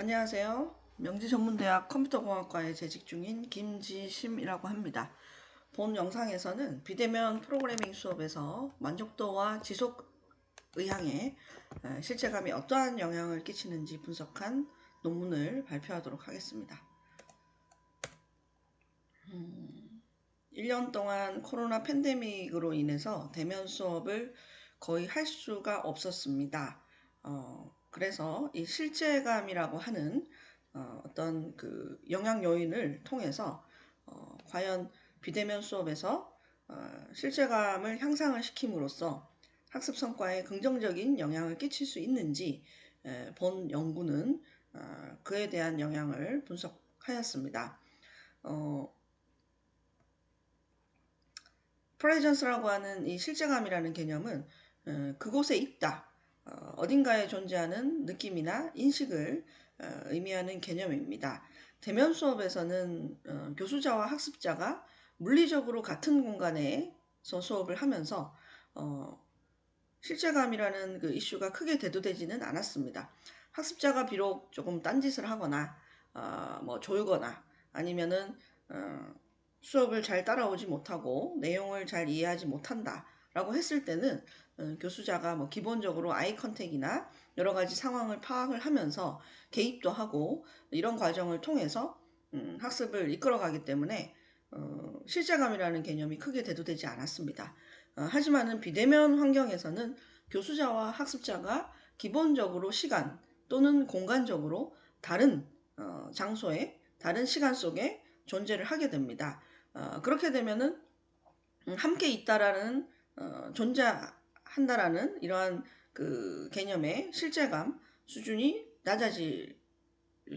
안녕하세요. 명지전문대학 컴퓨터공학과에 재직 중인 김지심이라고 합니다. 본 영상에서는 비대면 프로그래밍 수업에서 만족도와 지속 의향에 실제감이 어떠한 영향을 끼치는지 분석한 논문을 발표하도록 하겠습니다. 음, 1년 동안 코로나 팬데믹으로 인해서 대면 수업을 거의 할 수가 없었습니다. 어, 그래서 이 실제감이라고 하는 어, 어떤 그 영향 요인을 통해서 어, 과연 비대면 수업에서 어, 실제감을 향상을 시킴으로써 학습 성과에 긍정적인 영향을 끼칠 수 있는지 에, 본 연구는 어, 그에 대한 영향을 분석하였습니다. 어, 프레전스라고 하는 이 실제감이라는 개념은 어, 그곳에 있다. 어, 딘가에 존재하는 느낌이나 인식을 어, 의미하는 개념입니다. 대면 수업에서는 어, 교수자와 학습자가 물리적으로 같은 공간에서 수업을 하면서 어, 실제감이라는 그 이슈가 크게 대두되지는 않았습니다. 학습자가 비록 조금 딴짓을 하거나 어, 뭐 졸거나 아니면은 어, 수업을 잘 따라오지 못하고 내용을 잘 이해하지 못한다라고 했을 때는 어, 교수자가 뭐 기본적으로 아이 컨택이나 여러 가지 상황을 파악을 하면서 개입도 하고 이런 과정을 통해서 음, 학습을 이끌어가기 때문에 어, 실제감이라는 개념이 크게 대두되지 않았습니다. 어, 하지만은 비대면 환경에서는 교수자와 학습자가 기본적으로 시간 또는 공간적으로 다른 어, 장소에 다른 시간 속에 존재를 하게 됩니다. 어, 그렇게 되면은 음, 함께 있다라는 어, 존재 한다라는 이러한 그 개념의 실제감 수준이 낮아질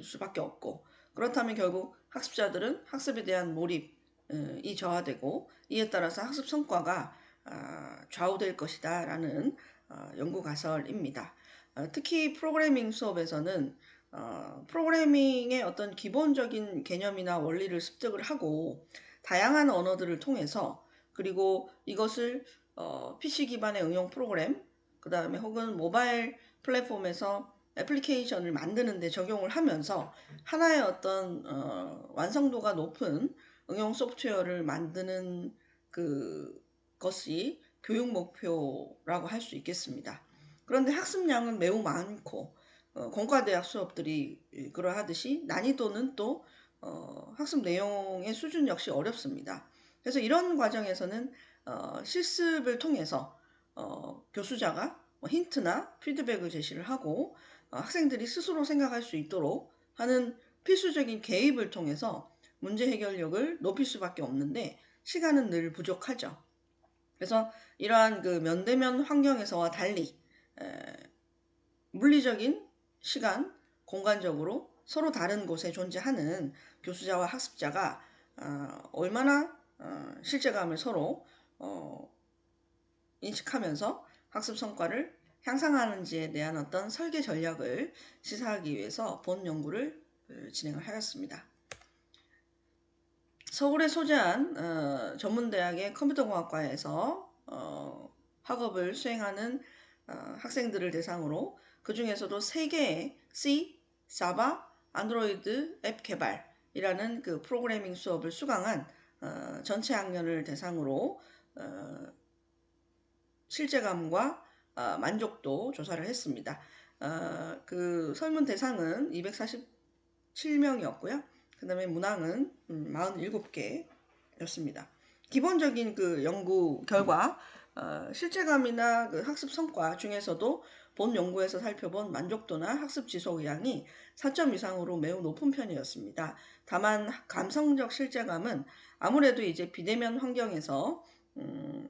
수밖에 없고 그렇다면 결국 학습자들은 학습에 대한 몰입이 저하되고 이에 따라서 학습 성과가 아, 좌우될 것이다 라는 어, 연구 가설입니다. 어, 특히 프로그래밍 수업에서는 어, 프로그래밍의 어떤 기본적인 개념이나 원리를 습득을 하고 다양한 언어들을 통해서 그리고 이것을 어, PC 기반의 응용 프로그램, 그 다음에 혹은 모바일 플랫폼에서 애플리케이션을 만드는데 적용을 하면서 하나의 어떤 어, 완성도가 높은 응용 소프트웨어를 만드는 그 것이 교육 목표라고 할 수 있겠습니다. 그런데 학습량은 매우 많고 어, 공과대학 수업들이 그러하듯이 난이도는 또 어, 학습 내용의 수준 역시 어렵습니다. 그래서 이런 과정에서는 어, 실습을 통해서 어, 교수자가 뭐 힌트나 피드백을 제시를 하고 어, 학생들이 스스로 생각할 수 있도록 하는 필수적인 개입을 통해서 문제 해결력을 높일 수밖에 없는데 시간은 늘 부족하죠. 그래서 이러한 그 면대면 환경에서와 달리 에, 물리적인 시간, 공간적으로 서로 다른 곳에 존재하는 교수자와 학습자가 어, 얼마나 어, 실제감을 서로 어, 인식하면서 학습 성과를 향상하는지에 대한 어떤 설계 전략을 시사하기 위해서 본 연구를 어, 진행을 하였습니다. 서울에 소재한 어, 전문대학의 컴퓨터공학과에서 어, 학업을 수행하는 어, 학생들을 대상으로 그 중에서도 3개의 C, 자바, 안드로이드 앱 개발이라는 그 프로그래밍 수업을 수강한 어, 전체 학년을 대상으로 어, 실제감과 어, 만족도 조사를 했습니다. 어, 그 설문 대상은 247명이었고요. 그 다음에 문항은 47개였습니다. 음, 기본적인 그 연구 결과 어, 실제감이나 그 학습 성과 중에서도 본 연구에서 살펴본 만족도나 학습 지속 의향이 4점 이상으로 매우 높은 편이었습니다. 다만 감성적 실제감은 아무래도 이제 비대면 환경에서 음,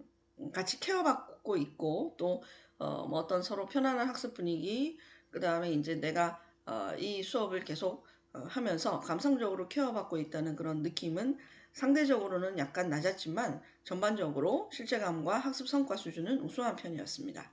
같이 케어받고 있고 또 어, 뭐 어떤 서로 편안한 학습 분위기 그 다음에 이제 내가 어, 이 수업을 계속 어, 하면서 감성적으로 케어받고 있다는 그런 느낌은 상대적으로는 약간 낮았지만 전반적으로 실제감과 학습 성과 수준은 우수한 편이었습니다.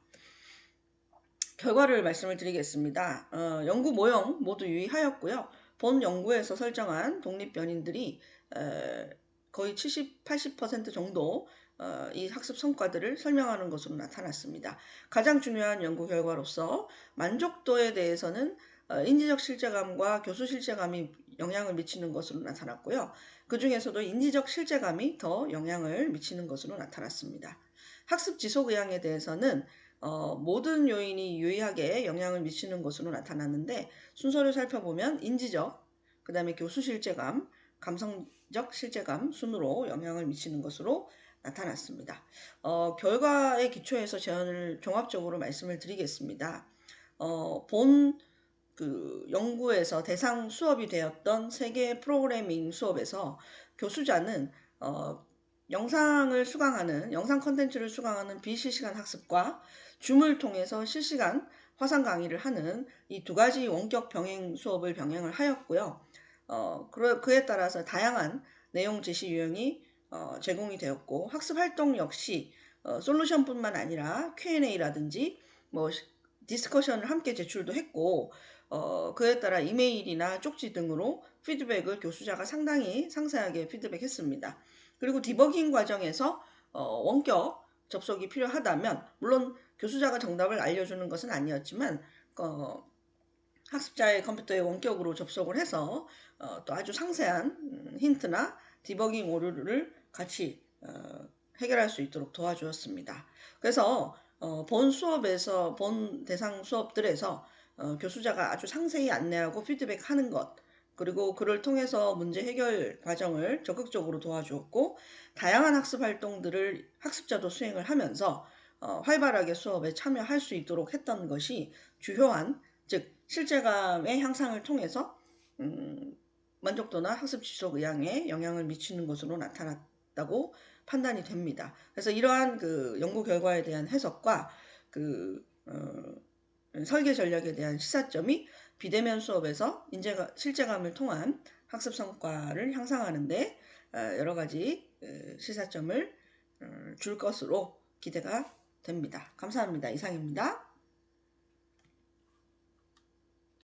결과를 말씀을 드리겠습니다. 어, 연구 모형 모두 유의하였고요. 본 연구에서 설정한 독립 변인들이 에, 거의 70, 80% 정도 어, 이 학습 성과들을 설명하는 것으로 나타났습니다. 가장 중요한 연구 결과로서 만족도에 대해서는 어, 인지적 실제감과 교수 실제감이 영향을 미치는 것으로 나타났고요. 그 중에서도 인지적 실제감이 더 영향을 미치는 것으로 나타났습니다. 학습 지속 의향에 대해서는 어, 모든 요인이 유의하게 영향을 미치는 것으로 나타났는데 순서를 살펴보면 인지적, 그 다음에 교수 실제감, 감성적 실제감 순으로 영향을 미치는 것으로 나타났습니다. 어, 결과의 기초에서 제안을 종합적으로 말씀을 드리겠습니다. 어, 본 그 연구에서 대상 수업이 되었던 세계 프로그래밍 수업에서 교수자는 어, 영상을 수강하는 영상 컨텐츠를 수강하는 비실시간 학습과 줌을 통해서 실시간 화상 강의를 하는 이 두 가지 원격 병행 수업을 병행을 하였고요. 어, 그에 따라서 다양한 내용 제시 유형이 어, 제공이 되었고 학습 활동 역시 어, 솔루션뿐만 아니라 Q&A라든지 뭐 디스커션을 함께 제출도 했고 어, 그에 따라 이메일이나 쪽지 등으로 피드백을 교수자가 상당히 상세하게 피드백했습니다. 그리고 디버깅 과정에서 어, 원격 접속이 필요하다면 물론 교수자가 정답을 알려주는 것은 아니었지만 어, 학습자의 컴퓨터에 원격으로 접속을 해서 어, 또 아주 상세한 음, 힌트나 디버깅 오류를 같이 어, 해결할 수 있도록 도와주었습니다. 그래서 어, 본 수업에서 본 대상 수업들에서 어, 교수자가 아주 상세히 안내하고 피드백하는 것 그리고 그를 통해서 문제 해결 과정을 적극적으로 도와주었고 다양한 학습 활동들을 학습자도 수행을 하면서 어, 활발하게 수업에 참여할 수 있도록 했던 것이 주요한 즉 실제감의 향상을 통해서 음, 만족도나 학습 지속 의향에 영향을 미치는 것으로 나타났다고 판단이 됩니다. 그래서 이러한 그 연구 결과에 대한 해석과 그 어, 설계 전략에 대한 시사점이 비대면 수업에서 인재가, 실제감을 통한 학습 성과를 향상하는데 어, 여러 가지 어, 시사점을 어, 줄 것으로 기대가 됩니다. 감사합니다. 이상입니다.